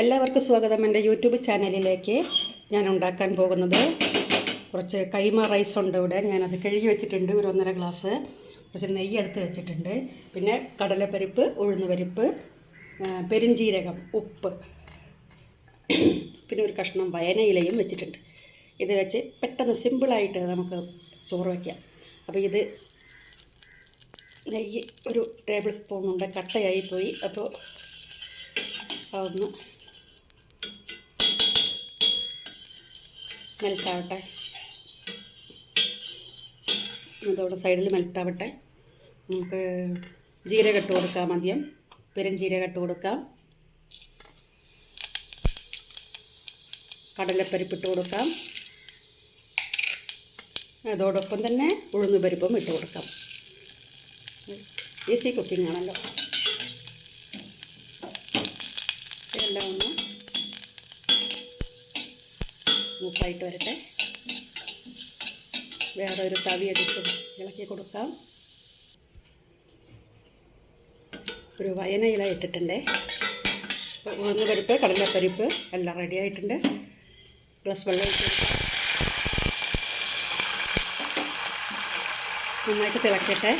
എല്ലാവർക്കും സ്വാഗതം. എന്റെ യൂട്യൂബ് ചാനലിലേക്ക് ഞാൻ ഉണ്ടാക്കാൻ പോകുന്നത് കുറച്ച് കൈമ റൈസ് ഉണ്ട് ഇവിടെ. ഞാനത് കഴുകി വെച്ചിട്ടുണ്ട് ഒരു ഒന്നര ഗ്ലാസ്. കുറച്ച് നെയ്യ് എടുത്ത് വെച്ചിട്ടുണ്ട്. പിന്നെ കടലപ്പരിപ്പ് ഉഴുന്ന് പരിപ്പ് പെരിഞ്ജീരകം ഉപ്പ്. പിന്നെ ഒരു കഷ്ണം വയനയിലയും വെച്ചിട്ടുണ്ട്. ഇത് വെച്ച് പെട്ടെന്ന് സിമ്പിളായിട്ട് നമുക്ക് ചോറ് വയ്ക്കാം അപ്പോൾ ഇത് നെയ്യ് ഒരു ടേബിൾ സ്പൂൺ ഉണ്ട് കട്ടയായി പോയി അപ്പോൾ അതൊന്ന് മെൽറ്റാവട്ടെ. അതോടെ സൈഡിൽ മെൽറ്റാവട്ടെ. നമുക്ക് ജീരകം ഇട്ട് കൊടുക്കാം ആദ്യം. പെരുംജീരകം ഇട്ട് കൊടുക്കാം. കടലപ്പരിപ്പ് ഇട്ട് കൊടുക്കാം. അതോടൊപ്പം തന്നെ ഉഴുന്ന് പരിപ്പും ഇട്ട് കൊടുക്കാം. ഈസി കുക്കിംഗ് ആണല്ലോ ഇതെല്ലാം ഒന്ന് മൂപ്പായിട്ട് വരട്ടെ. വേറെ ഒരു തവി എടുത്ത് ഇളക്കി കൊടുക്കാം. ഒരു വയന ഇല ഇട്ടിട്ടുണ്ട്. ഉഴുന്ന് പരിപ്പ് കടലപ്പരിപ്പ് എല്ലാം റെഡി ആയിട്ടുണ്ട്. ഗ്ലാസ് വെള്ളം. നന്നായിട്ട് തിളക്കട്ടെ.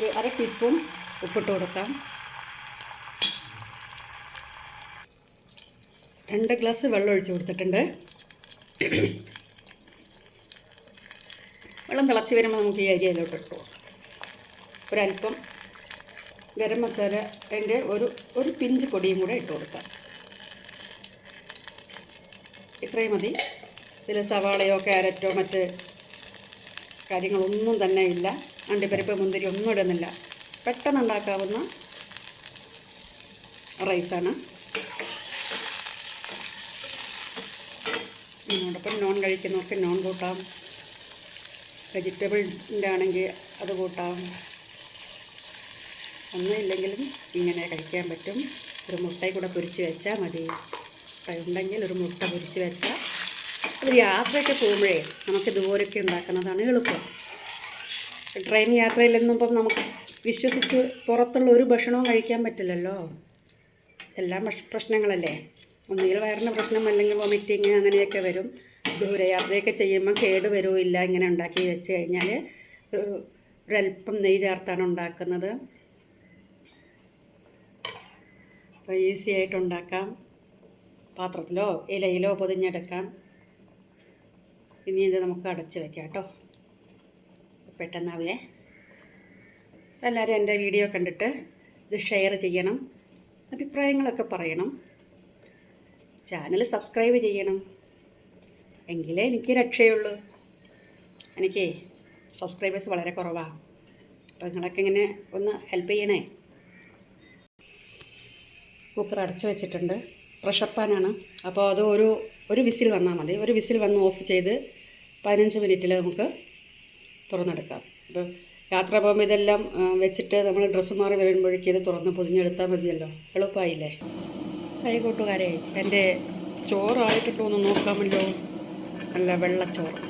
ഒരു അര ടീസ്പൂൺ ഉപ്പിട്ട് കൊടുക്കാം. രണ്ട് ഗ്ലാസ് വെള്ളം ഒഴിച്ച് കൊടുത്തിട്ടുണ്ട്. വെള്ളം തിളച്ച് വരുമ്പോൾ നമുക്ക് ഈ അരി അതിലോട്ട് ഇട്ടു ഒരല്പം ഗരം മസാല അതിന്റെ ഒരു ഒരു പിഞ്ച് പൊടിയും കൂടെ ഇട്ട് കൊടുക്കാം. ഇത്രയും മതി. ഇതിൽ സവാളയോ ക്യാരറ്റോ മറ്റ് കാര്യങ്ങളൊന്നും തന്നെ ഇല്ല. അണ്ടിപ്പരിപ്പ് മുന്തിരി ഒന്നും ഇടുന്നില്ല. പെട്ടെന്ന് ഉണ്ടാക്കാവുന്ന റൈസാണ്. ഇതിനോടൊപ്പം നോൺ കഴിക്കുന്നവർക്ക് നോൺ കൂട്ടാം. വെജിറ്റബിളിന്റെ ആണെങ്കിൽ അത് കൂട്ടാം. ഒന്നുമില്ലെങ്കിലും ഇങ്ങനെ കഴിക്കാൻ പറ്റും. ഒരു മുട്ടയും കൂടെ പൊരിച്ച് വെച്ചാൽ മതി. ഉണ്ടെങ്കിൽ ഒരു മുട്ട പൊരിച്ച് വെച്ചാൽ ഒരു യാത്രയൊക്കെ പോകുമ്പോഴേ നമുക്ക് ഇതുപോലെയൊക്കെ ഉണ്ടാക്കുന്നതാണ് എളുപ്പം. ട്രെയിൻ യാത്രയിലൊന്നും ഇപ്പം നമുക്ക് വിശ്വസിച്ച് പുറത്തുള്ള ഒരു ഭക്ഷണവും കഴിക്കാൻ പറ്റില്ലല്ലോ. എല്ലാം പ്രശ്നങ്ങളല്ലേ? ഒന്നുകിൽ വയറിന് പ്രശ്നം അല്ലെങ്കിൽ വോമിറ്റിങ് അങ്ങനെയൊക്കെ വരും. ദൂരയാത്രയൊക്കെ ചെയ്യുമ്പോൾ കേട് വരുമില്ല ഇങ്ങനെ ഉണ്ടാക്കി വെച്ച് കഴിഞ്ഞാൽ ഒരു- ഒരല്പം നെയ്യ് ചേർത്താണ് ഉണ്ടാക്കുന്നത്. അപ്പോൾ ഈസി ആയിട്ട് ഉണ്ടാക്കാം. പാത്രത്തിലോ ഇലയിലോ പൊതിഞ്ഞെടുക്കാം. ഇനി ഇത് നമുക്ക് അടച്ച് വെക്കാം കേട്ടോ. പെട്ടെന്നാവേ എല്ലാവരും എന്റെ വീഡിയോ കണ്ടിട്ട് ഇത് ഷെയർ ചെയ്യണം. അഭിപ്രായങ്ങളൊക്കെ പറയണം. ചാനൽ സബ്സ്ക്രൈബ് ചെയ്യണം. എങ്കിലേ എനിക്ക് രക്ഷയുള്ളൂ. എനിക്ക് സബ്സ്ക്രൈബേഴ്സ് വളരെ കുറവാണ് അപ്പോൾ നിങ്ങളൊക്കെ ഇങ്ങനെ ഒന്ന് ഹെൽപ്പ് ചെയ്യണേ. കുക്കർ അടച്ചു വെച്ചിട്ടുണ്ട്. പ്രഷർ പാനാണ് അപ്പോൾ അത് ഒരു ഒരു വിസിൽ വന്നാൽ മതി. ഒരു വിസിൽ വന്ന് ഓഫ് ചെയ്ത് പതിനഞ്ച് മിനിറ്റിൽ നമുക്ക് തുറന്നെടുക്കാം. അപ്പോൾ യാത്ര പോകുമ്പോൾ ഇതെല്ലാം വെച്ചിട്ട് നമ്മൾ ഡ്രസ്സ് മാറി വരുമ്പോഴേക്കും ഇത് തുറന്ന് പൊതിഞ്ഞെടുത്താൽ മതിയല്ലോ. എളുപ്പമായില്ലേ ഹൈ കൂട്ടുകാരെ എന്റെ ചോറായിട്ടിട്ട് ഒന്ന് നോക്കാമല്ലോ നല്ല വെള്ളച്ചോറ്.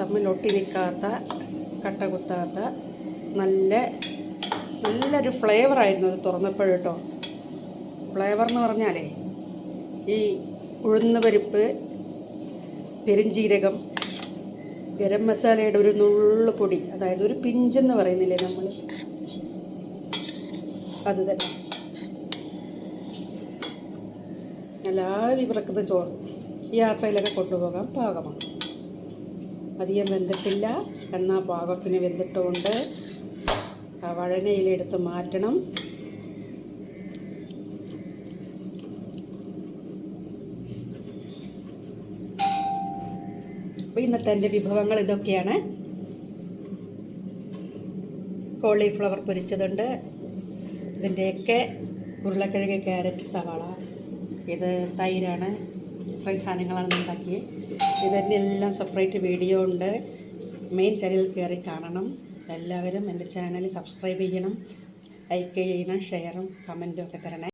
തമ്മിൽ ഒട്ടി നിൽക്കാത്ത കട്ട കുത്താത്ത നല്ല നല്ലൊരു ഫ്ലേവറായിരുന്നു അത് തുറന്നപ്പോൾ കേട്ടോ. ഫ്ലേവർ എന്ന് പറഞ്ഞാലേ ഈ ഉഴുന്ന പരിപ്പ് പെരിഞ്ജീരകം ഗരം മസാലയുടെ ഒരു നുള്ളു പൊടി അതായത് ഒരു പിഞ്ചെന്ന് പറയുന്നില്ലേ നമ്മൾ അത് തന്നെ. എല്ലാ വിവറക്കുന്ന ചോറ്. യാത്രയിലൊക്കെ കൊണ്ടുപോകാൻ പാകമാണ്. അധികം വെന്തിട്ടില്ല. എന്നാൽ പാകത്തിന് വെന്തിട്ടുമുണ്ട് ആ വഴനയിലെടുത്ത് മാറ്റണം. അപ്പോൾ ഇന്നത്തെ എന്റെ വിഭവങ്ങൾ ഇതൊക്കെയാണ്. കോളിഫ്ലവർ പൊരിച്ചതുണ്ട്. ഇതിന്റെയൊക്കെ ഉരുളക്കിഴങ്ങ് ക്യാരറ്റ് സവാള. ഇത് തൈരാണ്. ഇത്രയും സാധനങ്ങളാണ് ഉണ്ടാക്കിയത് ഇതിന്റെ എല്ലാം സെപ്പറേറ്റ് വീഡിയോ ഉണ്ട്. മെയിൻ ചാനലിൽ കയറി കാണണം. എല്ലാവരും എന്റെ ചാനൽ സബ്സ്ക്രൈബ് ചെയ്യണം. ലൈക്ക് ചെയ്യണം ഷെയറും കമന്റും ഒക്കെ തരണേ.